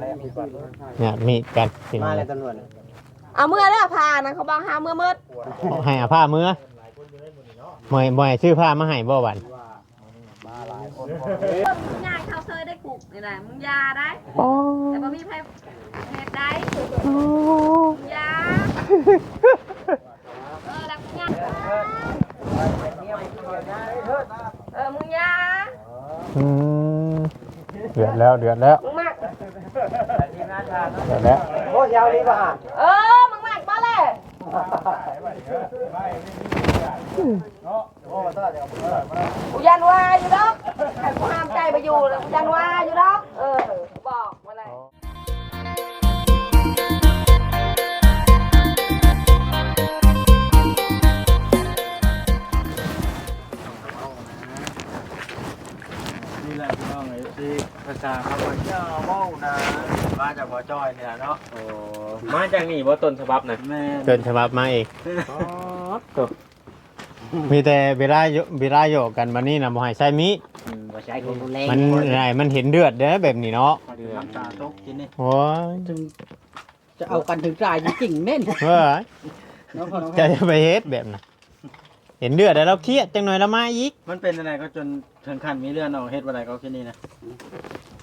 แล้วมีก่อนเนี่ยมีดกันพี่น้มาองแล้วตำรวจเอาเมื่อเด้อพานะเขาบอกหาเมื่อมืดให้เอาผ้ามือบ่ให้บ่ให้ชื่อผ้ามาให้บ่บันง่ายเขาเคยได้กุกนี่แหละมึงยาได้แต่บ่มีไผเฮ็ดได้มึงยาเออดักมึงยาเออมึงยาอืมเดือดแล้วเดือดแล้วมึงมากเดือด แล้วโอ้ยาวดีป่ะเออมึงมากบ่เลยโอ้ต้าเดี๋ยวกูยันว่าอยู่ดอกแต่กูห้ามใจไปอยู่แล้วกูยันว่าอยู่ดอกเออบอก จากบ่อจ้อยเนี่ยเนาะโอ้มาจากนี่บ่ต้นฉบับน่ะแม่เกินฉบับมาเองมีแต่เวลาโยเวลาโยกกันบันนี้นะบ่ให้ใช้มีดอืมบ่ใช้คนรุนแรงมันไหนมันเห็นเดือดเด้อแบบนี้เนาะน้ำตาตกกินนี่โอ้ยถึงจะเอากันถึงตายจริงๆเน่นเฮ้ยน้องพ่อน้องจะจะไปเฮ็ดแบบน่ะเห็นเดือดแล้วเราเครียดจังหน่อยละมาอีกมันเป็นอะไรก็จนถึงขั้นมีเรื่องเอาเฮ็ดอะไรก็แค่นี้นะ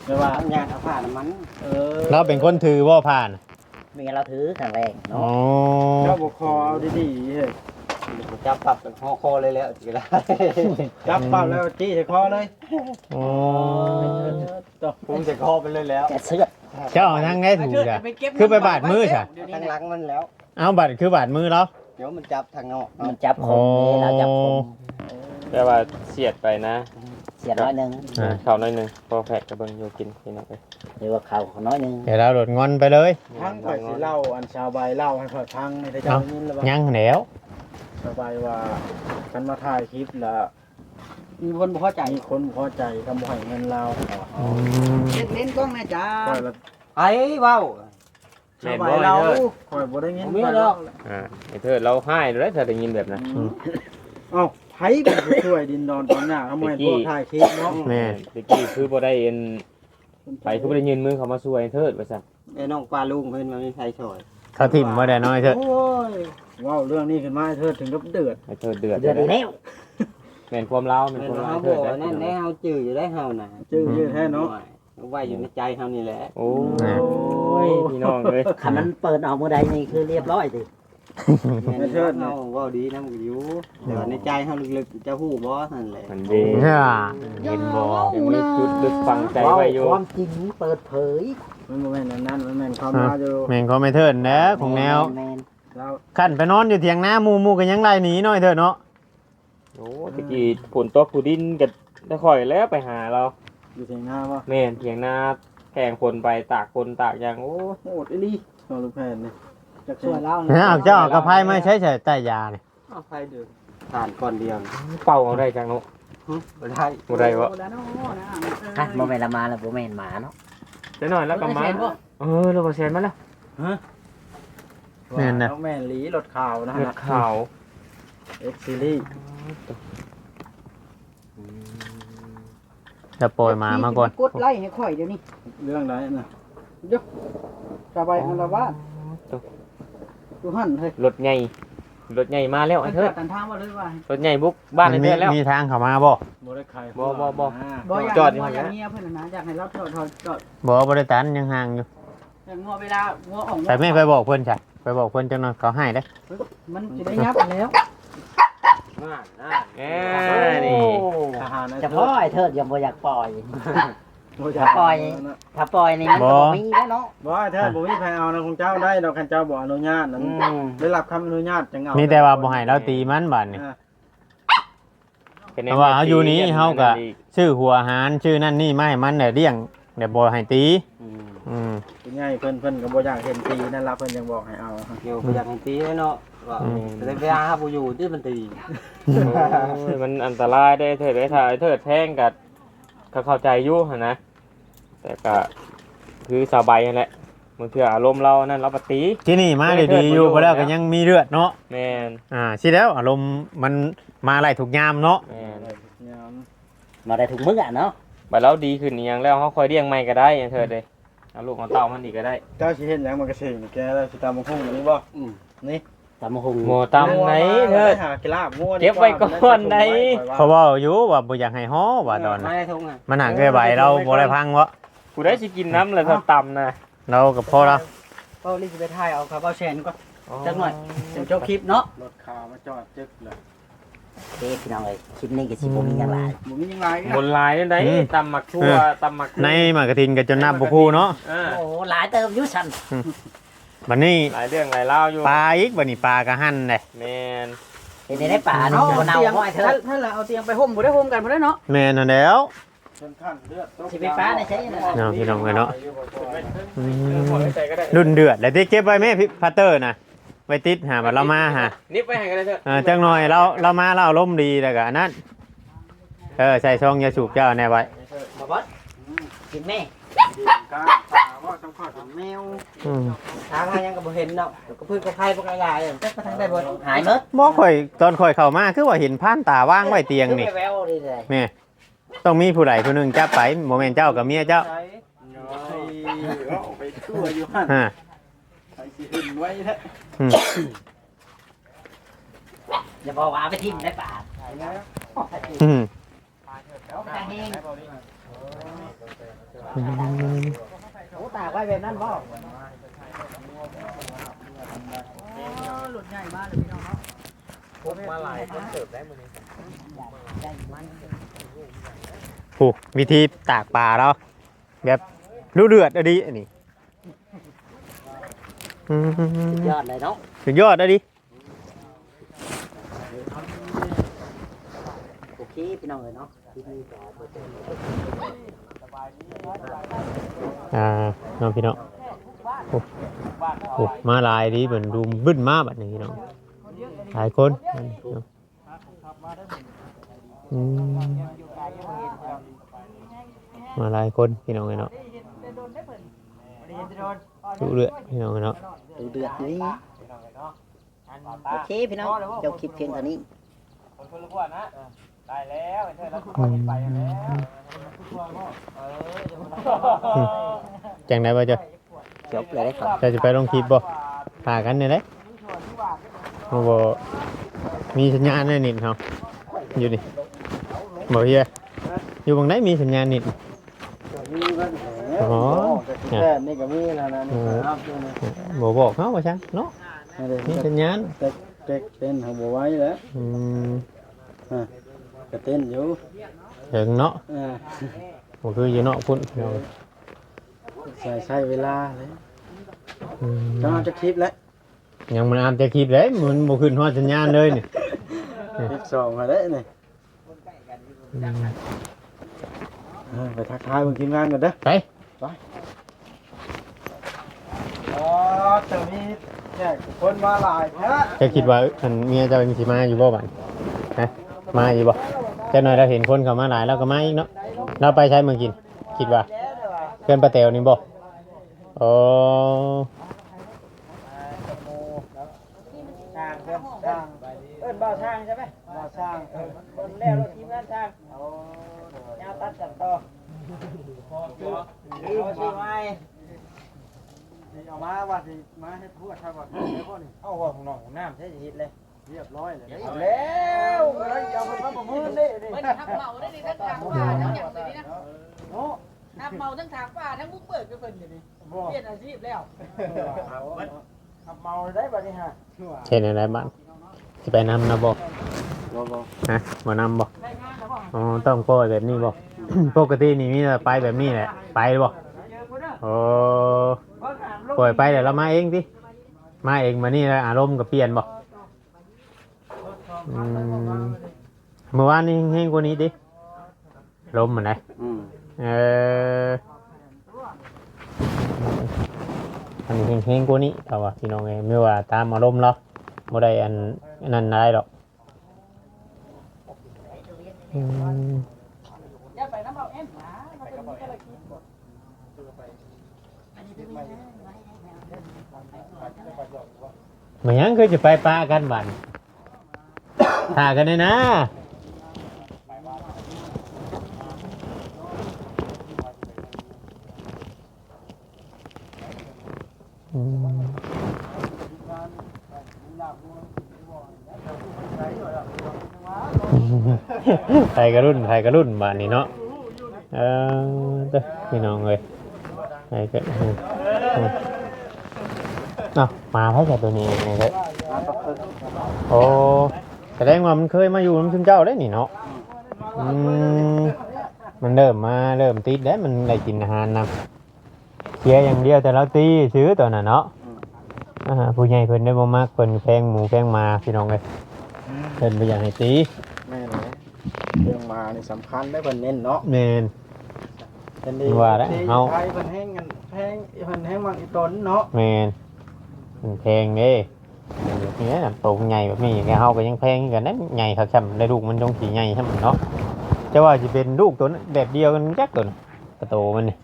ไม่ว่าทำงานเอาผ้าน้ำมันเออเราเป็นคนถือว่าผ่านเมียเราถือครั้งแรกอ๋เนาะอเจ้าบุคอเอาดีๆเฮ้ยจับปรับเป็นคอคอเลยแล้วจีละจับปั๊บแล้วจี้ใส่คอเลยโอ้ต่อผมจะคอไปเลยแล้วแกเสื้อเจ้าเอาทางได้ถูกจ้ะ คือไปบาดมือใช่ทางหลังมันแล้ว เอาบัตรคือบาดมือเราเดี๋ยวมันจับทางนอกมันจับคมนี่เราจับคมแปลว่าเสียดไปนะ เสียน้อยหนึงอ่าเข่าน้อยหนึงพอแผลกระเบิงอยู่กินพี่น้องเอ้ยหรือว่าเขาน้อยหนึงเดี๋ยวเราโดดงอนไปเลยทั้งข่อยสิเล่าอันชาวใบเล่าให้ข่อยฟังในแต่เจ้ายินแล้วว่ายังแล้วชาวใบว่าคันมาถ่ายคลิปแล้วมีคนบ่พอใจมีคนบ่พอใจทำบ่ให้เงินเราอืมเล่นเล่นกล้องนะจ๊ะข่อยละไอ้เว้าชาวใบเราข่อยบ่ได้เงินผมมีแล้วอ่าไอ้เธอเราให้เลยถ้าได้ยินแบบนั้น เอ้า ไผเป็นผู้ช่วยดินดอนตอนหน้าทำไมพวกถ่ายคลิปเนาะแม่ตะกี้คือบ่ได้เอ็นไปคือบ่ได้ยืนมือเขามาช่วยเทิดว่าซั่นไอ้น้องปลาลุงเพิ่นมันมีใครช่วยเขาถิ่มมาได้น้อยเถอะโอ้ยว้าวเรื่องนี้ขึ้นมาให้เธอถึงกับเดือดไอ้เธอเดือดเดือนเลยแล้วแม่นความเล่าแม่นเพิ่นความเฮาเล่าบเทิอดกได้นั่นได้เฮาจื้ออยู่ได้เฮาน่ะจื้อยืดแท้เนาะเอาไว้อยู่ในใจเฮานี่แหละโอ้ยพี่น้องเอ้ยคันมันเปิดออกมื้อใดนี่คือเรียบร้อยสิแม่น เทิดเฮาเว้าดีนำอยู่แต่ว่าในใจเฮาลึกๆจะฮู้บ่นั่นแหละมันดีเนี่ยเห็นบ่ยังมีจุดลึกฝังใจไว้อยู่ความจริงเปิดเผยมันบ่แม่นอันนั้นมันแม่นความมาอยู่แม่งเขาไม่เทินนะของแนวแมนเราขั้นไปนอนอยู่เถียงหน้าหมูหมูกันยังไล่หนีหน่อยเถอะเนาะโอ้ตะกี้ฝนตกผู้ดินก็ได้ค่อยแล้วไปหาเราอยู่เถียงหน้าว่าแม่นเถียงนาแข่งคนไปตากคนตากอย่างโอ้โหดอีหลีเอาลูกแพนนี่ จักช่วยเล่าเนี่ยเอาเจ้าเอากระไพมาใช้ใส่ใต้ยาเนี่ยเอาไฟเดือดผ่านก่อนเดียวนะเป่าเอาได้จังเนาะบ่ได้บ่ได้บ่ฮะบ่แม่นละมาแล้วบ่แม่นหมาเนาะเดี๋ยวหน่อยแล้วก็มาเออเราบ่แซนมาแล้วเนี่ยนะน้องแม่นหลีรถข่าวนะเลือฮะดขาวเอ็กซีรีส์จะโปรยหมามาก่อนกดไล่ให้ข่อยเดี๋ยวนี้เรื่องไรน่ะสบายอันละว่าดู หั่นเฮ้ยรถใหญ่รถใหญ่มาแล้วไอ้เถิดกันทางว่าเลยว่ารถใหญ่บุกบ้านไอ้มีเถิดแล้ว มีทางเข้ามาบ่บ่ได้ใครบ่บ่บ่อ่าบ่อยากจอดอยู่บ่หั่นอยากนะเมียเพิ่นน่ะนะอยากให้เราถอดถอดจอดบ่บริตันยังห่างอยู่อย่างงัวเวลางัวออกแต่ไม่ไปบอกเพิ่นจ้ะไปบอกเพิ่นจังหน่อยเขาให้เด้อมันจะได้ยับแล้วเอ้ยนี่ทหารนะเฉพาะไอ้เทิดยังบ่อยากปล่อยบ่ ถ้าปล่อยถ้าปล่อยนี่มันก็บ่มีแล้วเนาะบ่ถ้าบ่มีใครเอานะของเจ้าได้ดอกคันเจ้าบ่อนุญาตนั้นอืมได้รับคำอนุญาตจังเอามีมีแต่ว่าบ่ให้เราตีมันบาดนี่แต่ว่าเอาอยู่นี้เฮาก็ชื่อหัวอาหารชื่อนั่นนี่ไม่ให้มันเนี่ยเลี้ยงเดี๋ยวบ่ให้ตี อืมอืม เป็นไงเพิ่นเพิ่นก็บ่อยากเห็นตีนั่นล่ะเพิ่นยังบอกให้เอาเดี๋ยวบ่อยากให้ตีเนาะว่าแต่ได้เวลาบ่อยู่ที่มันตี โอ้ยมันอันตรายได้เถิดได้ถ่ายเถิดแท่งกับ เขาเข้าใจอยู่หั่นนะ แต่ก็คือสบายนั่นแหละบางเทื่ออารมณ์เรานั่นเราปฏิ ที่นี่มาดีๆอยู่บ่แล้วก็ยังมีเลือดเนาะแม่นอ่าสิแล้วอารมณ์มันมาไล่ถูกยามเนาะแม่นยามมาได้ทุกมื้ออะเนาะบัดเราดีขึ้นอีหยังแล้วเขาคอยเลี้ยงใหม่ก็ได้อย่างเถิดเลยเอาลูกเอาเต่ามันอีกก็ได้ เจ้าสิเห็นหยังมันก็สิแกแล้วสิตามมาหุ้งนี่บ่อืมนี่ ตำหุงหมูตำไหนเถิดหากีฬางัวเก็บไว้ก่อนไหน เขาบอกอยู่ว่าบ่อยากให้ฮ้อว่าตอนไม่นั้นได้ทุกอะมันหางเกินใบเราบ่ได้พังวะกูได้สิกินน้ำเลยถ้าตำนะเรากับพ่อเราเป้าลิสิไปถ่ายเอาครับเอาแชนก่อนจักหน่อยเดี๋ยวจบคลิปเนาะรถขามาจอดจึกเลยเด้พี่น้องเอ้ยคลิปนี้ก็สิบ่มีหยังหลายบ่มีหยังหลายบนลายนี่ได้ตำหมักทั่วตำหมักในหมากระทินกับจนนับบ่คู่เนาะอ่าโอ้หลายเติมอยู่ซั่น บัดนี้หลายเรื่องหลายเล่าวอยู่ปลาอีกบัดนี้ปลากระหั่นเด้แมนเห็นได้ป่าเอาเนาะบ่เน่าเตียงบ่ไอ้เถิถ้าดถ้าเราเอาเตียงไปห่มบ่ได้ห่มกันบ่ได้เนาะแม่นนั่นแหล้วจนขั้นเลือดตกสิไปฟ้าได้ใช่นั่นน่ะเนาะพี่น้องเอ้ยเนาะ อืมใส่ก็ได้รุ่นเดือดแล้วที่เก็บไว้แม่พี่พัตเตอร์น่ะไว้ติดหาบัดเรามาหานิบไปให้ก็ได้เถอะเออจังหน่อยเราเรามาเราอารมณ์ดีแล้วก็อันนั้นเออใส่ซองยาสูบเจ้าแน่ไว้บ่บอสกินแม่ กลางป่าว่าต้องขอดแมวอืมทางหายังก็บ่เห็นเนาะก็พืชก็ไผ่พวกอะไรอย่างจักไปทางได้บ่หายหมดบ่ค่อยตอนค่อยเข้ามาคือว่าเห็นผ่านตาว่างไว้เตียงนี่แววๆนี่เลยแม่ต้องมีผู้ใดผู้หนึงจับไปบ่แม่นเจ้ากับเมียเจ้าใช้เอาไปทั่วอยู่หั่นฮะไปสิขึ้นไว้แท้อืมอย่าบอกว่าเอาไปทิ้งได้ป่าอืมทางเองอืม โอ้ตากไว้แบบนั้นบ่มาหลายคนเสิร์ฟได้มื้อนี้ผู้วิธีตากปลาเราแบบดูเดือดอะดิอันนี้อืมยอดเลยเนาะสุดยอดอะดิโอเคพี่น้องเอ้ยเนาะคลิปนี้ก็บ่เจ อ่าน้องพี่น้องโอ้โอ้มาลายดิเหมือนดูบึ้นมาแบบนี้พี่น้องหลายคนอืมมาหลายคนพี่น้องเนาะดูเลือดพี่น้องเอ้ยเนาะดูเดือดนี่โอเคพี่น้องเจ้าคลิปเพียงเท่านี้ คนคนละขวดนะได้แล้วไอ้เถิดแล้วอืมจังไหนบ่เจ้าจบเลยได้ก่อนเจะจะไปลงคลิปบ่ พากันเนี่ยเลยโอ้บ่มีสัญญาณแน่นิดเขาอยู่นี่บ่เฮียอยู่บางไหนมีสัญญาณนิด มีเพิ่นอ๋อแค่นี่ก็มีแล้วนะนี่ครับตัวนี้บ่บอกเขาว่าช่างเนาะนี่เลยมีสัญญาณเต็กเต็กเต้นเขาบ่ไหว้แล้วอืม ก็เต้นอยู่ถึงเนาะอ่าบ่คืออยู่เนาะพุ่นเนาะใส่ใช้เวลาเลยอืมจะเอาจะคลิปแล้วยังมันอามจะคลิปเลยมันบ่ขึ้นฮอดสัญญาณเลยนี่คลิปสองมาแล้วนี่อืมเออไปทักทายเบิ่งทีมงานกันเด้อไปอ๋อจะมีแขกคนมาหลายแท้ จะคิดว่าอันเมียเจะมีสิมาอยู่บ่บัดฮะ มาอยู่บ่จักหน่อยเราเห็นคนเข้ามาหลายเราก็มาอีกเนาะเราไปใช้เมืองกิน คิดว่าเพื่อนป้าแตวนี่บ่โอ้ทางเพิ่นทางเอิ้นบ่าวทางใช่ไหมบ่าวทางเออคนแล้วรถทีมงานทางโอ้ยาวตัดกันต่อลืมชื่อไม้นี่เอามาว่าสิมาให้พูดถ้าว่าเดี๋ยวพ่อนี่เอาว่าของน้องของน้ำใช่สิเลย เรียบร้อยเลยเอาแล้วก็เลยเอาคนมาประมือนี่นี่มันทับเมาได้ดีทั้งทางป่าทั้งอย่างเลยนี่นะโอ้ทับเมาทั้งทางป่าทั้งมุกเปิดก็เพิ่นอยู่นี่บ่เปลี่ยนอาชีพแล้วขับเมาได้บัดนี้ฮะเช่นอะไรบ้างสิไปนำนะบ่บ่บ่ฮะบ่นำบ่อ๋อต้องปล่อยแบบนี้บ่ปกตินี่มีแต่ไปแบบนี้แหละ ไปบ่โอ้ปล่อยไปเดี๋ยวเรามาเองติมาเองมานี่แล้วอารมณ์ก็เปลี่ยนบ่อื มเมื่อวานนี้แห้งกว่านี้ดิลมมันไหนอืมเอออันนี้แห้งๆกว่านี้แต่ว่าพี่น้องเองไม่ว่าตามอารมณ์เราบ่ได้อันอันนั้นอะไรหรอกอืมอย่าไปน้ำเบาเอ็มนะมันเป็นมีกระคิดเหมือนยังคือจะไปปลากันบัน หากันเลยนะไทยกระรุ่นไทยกระรุ่นบ้านนี้เนาะ เออเด้อพี่น้องเลยไทยกระรุ่นเอ้ามาเพราะแต่ตัวนี้เด้อโอ้ ดงว่ามันเคยมาอยู่น้ำซึมเจ้าได้นี่เนาะอืมมันเริ่มมาเริ่มติดแล้วมันได้กินอาหารนำเสียอย่างเดียวแต่เราตีซื้อตัวน่ะเนาะอ่าผู้ใหญ่เพิ่นได้บ่มักเพิ่นแพงหมูแพงหมาพี่น้องเอ้ยเพิ่นบ่อยากให้ตีแม่นเลยเรื่องมานี่สำคัญได้เพิ่นเน้นเนาะแม่นเป็นดีว่าแล้วที่เอาไทยเพิ่นแห้งกันแพงเพิ่นแห้งมังอีตนเนาะแม่นมันแพงเด้ นี่น่ะโตใหญ่แบบนี้แกเฮาก็ยังแพงกันนั้นใหญ่คักซ้ํได้ลูกมันจงสิใหญ่ซ้ํเนาะจะว่าสิเป็นลูกตัวนั้นแบบเดียวกันจักตัวน่ะกระโตมันนี่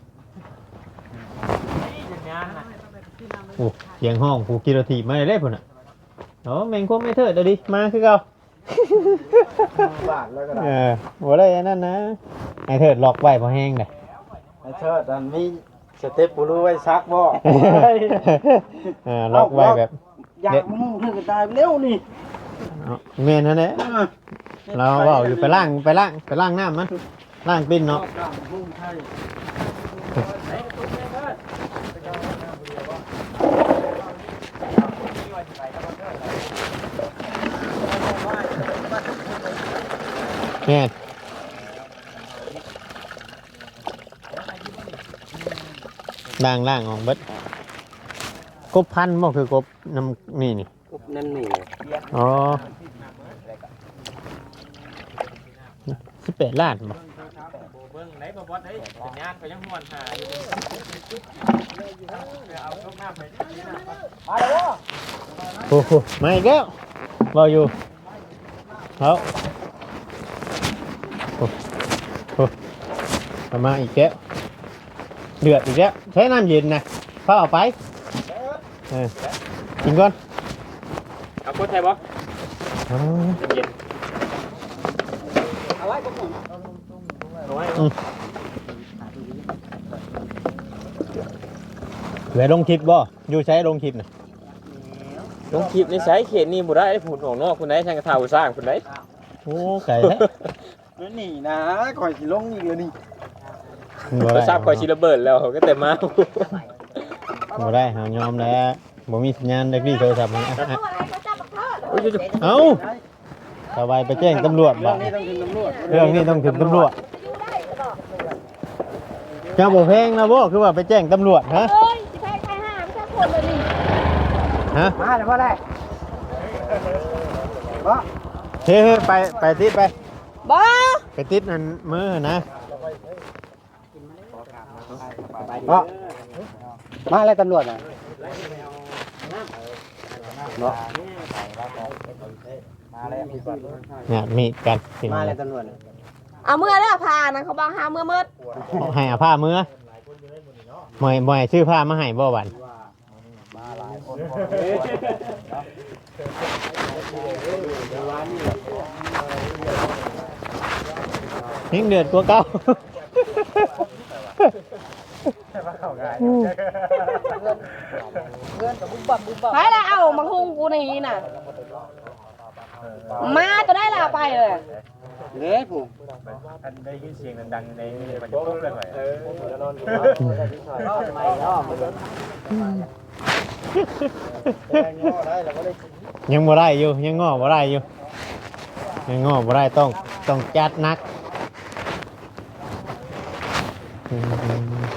โอ้เสียงห้องผู้กิโลทีมาได้เด้พุ่นน่ะโอ้แม่งคงไม่เถิดเดี๋ยวดิมาคือเก่าบาทแล้วก็ได้เออบ่ได้อันนั้นนะไอ้เถิดล็อกไว้พอแห้งเลยไอ้เชิดอันมีสเต็ปปูรู้ไว้ซักบ่เออล็อกไว้แบบ อยากมึงถึงตายเร็วนี่เอาเมนนั่นแหละเราเว่าอยู่ไปล่างไปล่างไปล่างน้ำมันล่างปิ้นเนาะแม่นล่างล่างออกเบิดกบพันธุ์บ่คือกบ น้ำนี่นี่อุ๊บนั่นนี่อ๋อสิบแปดล้านบ่เบิ่งไหนบ่บอสเฮ้ยสัญญาณก็ยังม่วนหาอยู่เอาลงน้ำไปโอ้โหมาอีกแล้วรออยู่เอาโอ้โหเอามาอีกแล้วเดือดอีกแล้วใช้น้ำเย็นนะเข้าเอาไปเออ กินก่อนเอากดใช่บ่อ๋อเย็นเหลือลงคลิปบ่อยู่ใช้ลงคลิปนะลงคลิปในสายเขตนี่บ่ได้ผุนของนอกคุณได้ทางกระทาสร้างคุณได้โอ้ไก่แท้นั่นนี่นะก่อยสิลงอีกแล้วนี่บ่โทรได้ศัพท์ก็สิระเบิดแล้วก็แต่มาบ่ได้หายอมแล้ว บ่มีสัญญาณได้พี่โทรศัพท์มันอะตัวอะอะไรก็จับมาเถอะโอ้ยจุ๊เอ้าสบายไปแจ้งตำรวจเรื่บ่องนี้ต้องถึงตำรวจเรื่องนี้ต้องถึงตำรวจอยู่ได้ก็บอกเจ้าบ่แพงนะบ่คือว่าไปแจ้งตำรวจฮะเอ้ยสิแพ้ใครห้าไม่ใช่คนเลยนี่ฮะมาแล้วพ่อได้บ่เฮ้ยๆไปไปติดไปบ้าไปติดนั่นมือนะเนาะมาแล้วตำรวจน่ะ เนี่ยมีดกันพี่น้มาองแล้วตำรวจน่ะเอาเมื่อเด้อพานะเขาบอกหาเมื่อมืดให้เอาผ้ามือหมอยหมอยชื่อผ้ามาให้บ่บันยิ่งเดือดกว่าเก่า ไปแล้วเอามาหุงกูในนี้น่ะ มาตัวได้ลาไปเลยเด้ผู้อันได้ยินเสียงดังๆในมันจะพุ่งเลยไปไม่เนาะมันยังบ่ได้อยู่ยังงอบ่ได้อยู่ยังงอบ่ได้ต้องต้องจัดหนักอืม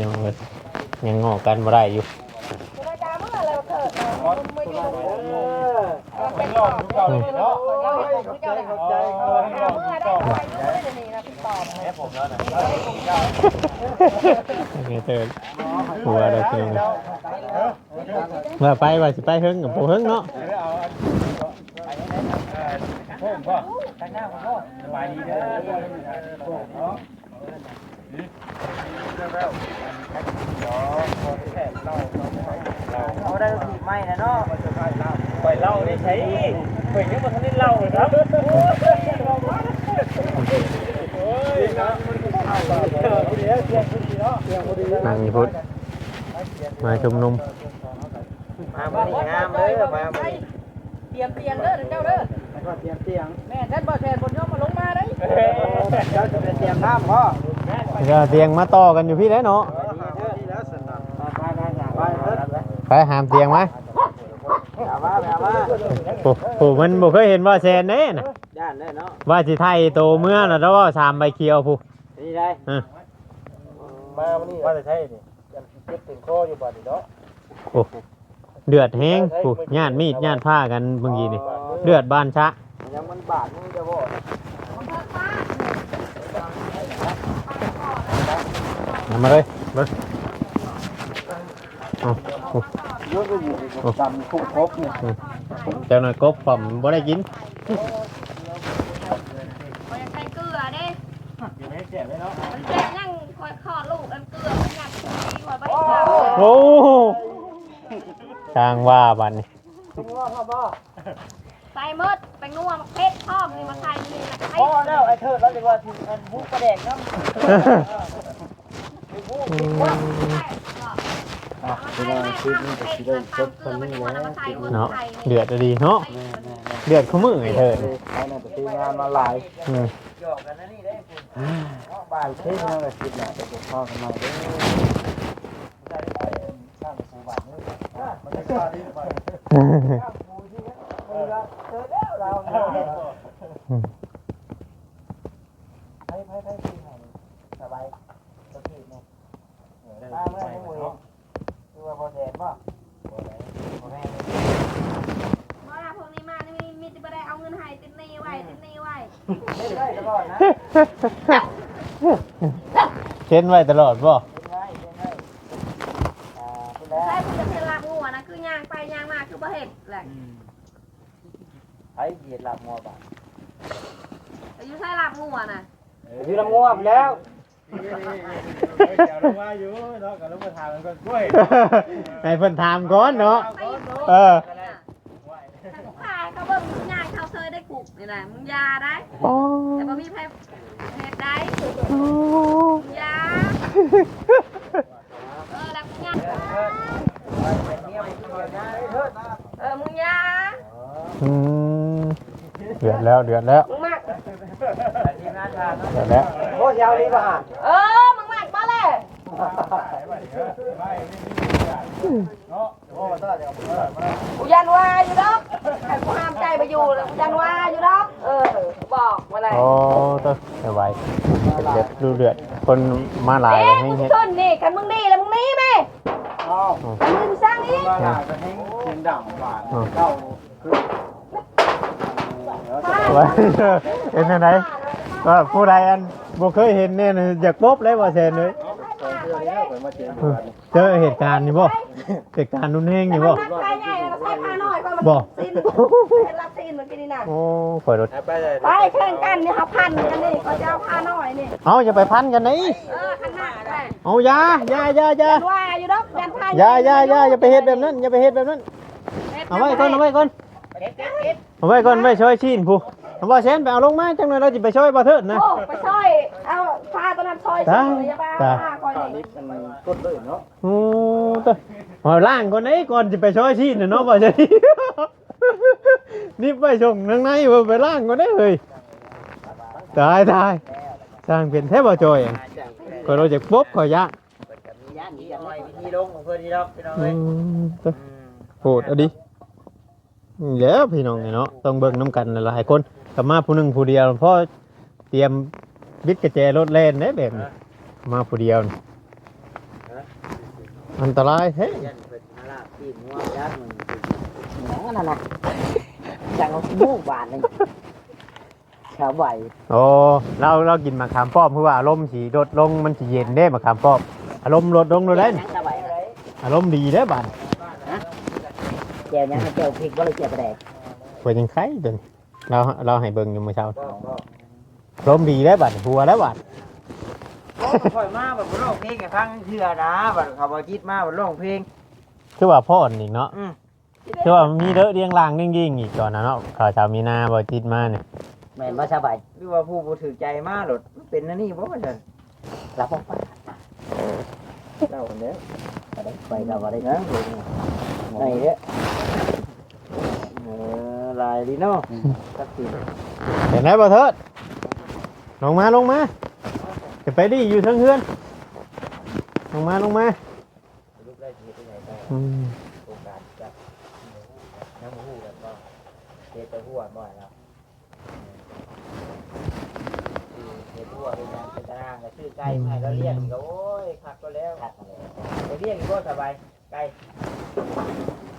ยังเลยยังงอกันบ่ได้อยู่รายการเมื่อไรเกิดไม่มีเป็นรอบทุกเก่าเลยเนาะเข้าใจเข้าเมื่อได้ไปด้วยเดี๋ยวนี้นะพี่ตอบโอเคเตือนหัวเราเตือนว่าไปว่าสิไปเฮิงกับผู้เฮิงเนาะสบายดีเด้อ เอาได้ถีบไม้นะเนาะปล่อยเหล้าได้ใช้ปล่อยยังบ่ทันได้เหล้าเลยครับนั่งอยู่พุทธมาชุมนุมมาบ่นี่งามเด้อมาบ่นี่เตรียมเตียงเด้อเจ้าเด้อแล้วก็เตรียมเตียงแม่ท่านบ่แทนบนยกมาลงมาได้เจ้าจะไปเตรียมน้ำพ่อ ก็เตียงมาต่อกันอยู่พี่แล้วเนาะดีเด้อดีแล้วสนับไปไปไปไปเด้อไปหามเตียงมาอย่าว่าอย่าว่าโอ้โหมันบ่เคยเห็นว่าแซนเด้น่ะย่านได้เนาะว่าสิไทยโตเมื่อแล้วว่าสามใบเขียวผู้นี่ได้เออมาวันนี้ว่าจะใช่นี่ยังเจ็บถึงคออยู่บ่นี่เนาะโอ้เดือดแห้งผู้ญาติมีดญาติผ้ากันเมื่อกี้นี่เดือดบานชะยังมันบาดมึงจะบ่เอา มาเลยเบิ่งเอาโอ้เยอะก็อยู่ดำคุกครบเนี่ยเจ้าหน่อยกบผมบ่ได้กินบ่อยากใส่เกลือเด้อยู่ในเจ็บเลยเนาะมันเจ็บยังคอยคลอดลูกอันเกลือมันหนักดีกว่าบ่ได้เกลือโอ้ช่างว่าบัดนี้ต้องว่าพ่อบ่ ใส่หมดไปนัวมาเพชรพร้อมนี่มาใส่นี่แล้วก็ให้พ่อแล้วไอ้เถิดแล้วดีกว่าถึงอันผู้ประแดกน้ำผู้อืติดมว่าเอามาใส่แม่ทำเพชรมันตำเกลือมันนัวแล้วมาใส่หัวเนาะใส่เดือดอะดีเนาะเดือดเขามือไอ้เถิดไอ้นั่นไปงานมาหลายอืมหยอกกันนะนี่ได้คุณบ้านเท่นั่นแหละคิดแหละไปปกครองกันหน่อยเด้อได้ไปสร้างสูบัตรนี่มันไม่กล้าดีไป ข้ามปูที่นี่มือละเจอแล้วเราไปไปไปที่ไหนสบายสบายเนามาเมื่อไหร่คือว่าพอแทนป่ะพอแล้วพอแม่เมื่อพวกนี้มานี่มีมีแต่บ่ได้เอาเงินให้ติดนี้ไว้ติดนี้ไว้ไม่ได้ตลอดนะเช่นไว้ตลอดบ่เป็น ล้วยให้เพิ่นถามก่อนเนาะไปเออ ถ้ากูขายเขาเบิ่งมึงย่างเขาเคยได้กุกนี่แหละมึงยาได้แต่บ่มีไผเฮ็ดได้มึงยาเออแล้วมึงยาเออมึงยาอืมเดือดแล้วเดือดแล้ว มึงมา กเดือดแล้วโอ้ยาวดีป่ะเออ มึงมากมาเลยโอ้ต้าเดี๋ยวกูยันว่าอยู่ดอกให้กูห้ามใจไปอยู่แล้วกูยันว่าอยู่ดอกเออ บอกมาเลยโอ้ตัวสบายเดือดดูเดือด คนมาหลายเอ๊ะให้มึงเฮ็ดชนนี่คันมึงดีแล้วมึงหนี้ไหมอ้าวคันมึงสร้างนี้มาหลาจะทิ้งเสียงดังหวานเข้า ไว้เป็นจังไดว่าผู้ใดอันบ่เคยเห็นเนี่ยน่ะอยากพบเลยว่าแซ่นเลยเจอเหตุการณ์นี่บ่เหตุการณ์นุ่นแห้งนี่บ่นักชายใหญ่แล้วก็ใส่ผ้าน้อยก็มันบ่ซีนเป็นรับซีนเหมือนกันนี่นะโอ้ข่อยรถไปเลยไปแข่งกันนี่เขาพันกันนี่เขาจะเอาผ้าน้อยนี่เอาอย่าไปพันกันนี่เออข้างหน้าไปเอาอย่าอย่าอย่าอย่ายันว่าอยู่ดอกยันผ้าอย่าอย่าอย่าอย่าไปเฮ็ดแบบนั้นอย่าไปเฮ็ดแบบนั้นเอาไว้ก่อนเอาไว้ก่อน เอาไว้ก่อนไว้ช่วยชิ้นผู้เอาว่าแซนไปเอาลงมาจังหน่อยเราสิไปช่วยบ่เถิดนะ โอ้ไปช่วยเอาผ้าตัวนั้นช่วยช่วยอย่าบ้าผ้าคอยนี่มันต้นเลยเนาะโอ้ตะเอาล่างก่อนไหนก่อนสิไปช่วยชิ้นน่ะเนาะบ่ใช่นี่ไปส่งทางในบ่ไปล่างก่อนได้เฮ้ยตายตายสร้างเป็นแท้บ่จอยอะก็เราจะปบขอยะย่านนี้ยังไงมีลงของเพื่อนนี่ดอกพี่น้องอืเอ้ยมตะโหดเอาดิ แล้วพี่น้องเนาะต้องเบิ่งน้ำกันหลายๆคนกลับมาผู้หนึ่งผู้เดียวพราะเตรียมบิดกระแจรถแล่นได้แบบนี้มาผู้เดียวนี่อันตรายเฮ้ยยันเปิดมาลาบที่มัวย่านมึงหยังนั่นน่ะจังเอาหมู่บ้านนี่ชาวใบโอ้เราเรากินมะขามป้อมเพราะว่าอารมณ์สีลดลงมันสีเย็นได้มะขามป้อมอารมณ์ลดลงเลยเด้หยังชาวใบอารมณ์ดีได้บ้าน แจ่วหยังแจ่วพริกบ่เลยแจ่วปลาแดกเปิดยังไข่เดินเราเราให้เบิ่งอยู่เมื่อเช้าอารมณ์ดีได้บ้านหัวแล้วบ้านโอ้ค่อยมาแบบร้องเพลงให้ฟังเชื่อนะบัดเขาบ่คิดมาบัดร้องเพลง คือว่าพ่ออีกเนาะอืมคือว่ามีเด้อเรียงรางเด้งๆอีกก่อนนะเนาะข่าวชาวมีนาบ่จิตมาเนี่ยแม่นบ่ชาวใบหรือว่าผู้บ่ถือใจมาโลดมันเป็นอันนี่บ่ว่าซั่นรับบ่ไปเล่ากันเด้อได้ไปกับว่าได้นะไอ้เด้อ เออลายดีเนาะสักทีเห็นไหมบ่เทิดลงมาลงมาจะไปดิอยู่ทั้งเฮือนลงมาลงมารูปได้ทีที่ไหนได้อืมโครงการจะน้ำหูกันก็เทตะหัวบ่อยแล้วเทตะหัวเป็นงานเป็นตารางก็ชื่อไก่ให้เราเลี้ยงก็โอ้ยคักก็แล้วคักก็แล้วไปเลี้ยงก็สบายไก่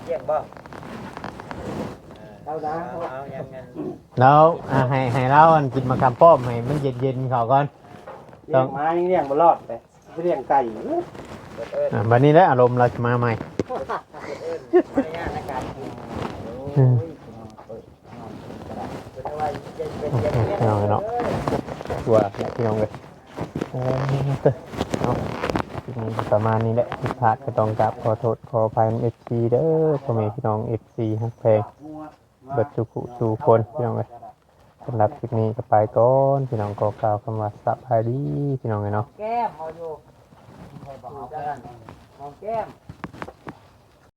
เลี้ยงบ่ เอานะเอาอย่างนั้นแล้วอะให้ให้เราอันกินมะขามป้อมให้มันเย็นๆเขาก่อนเลี้ยงมายังเลี้ยงบ่รอดไปไปเลี้ยงไก่เปิดเอิญอะบัดนี้แหละอารมณ์เราจะมาใหม่เปิดเอิญมารยาทในการกินโอ้ยเปิดเป็นอะไรเย็นเป็นเย็นเนี่ยเอาเนาะ ตัวพี่น้องเลยเออเตอเอาทีนี้ประมาณนี้แหละผิดพลาดก็ต้องกราบขอโทษขออภัยเอฟซีเด้อพ่อแม่พี่น้องเอฟซีฮักเพง เบิดสุขุสู่คนพี่น้องเลยสำหรับคลิปนี้ก็ไปก่อนพี่น้องก็กล่าวคำว่าสบายดีพี่น้องเลยเนาะ แก้มเอาอยู่ใครบอมอาแก้ม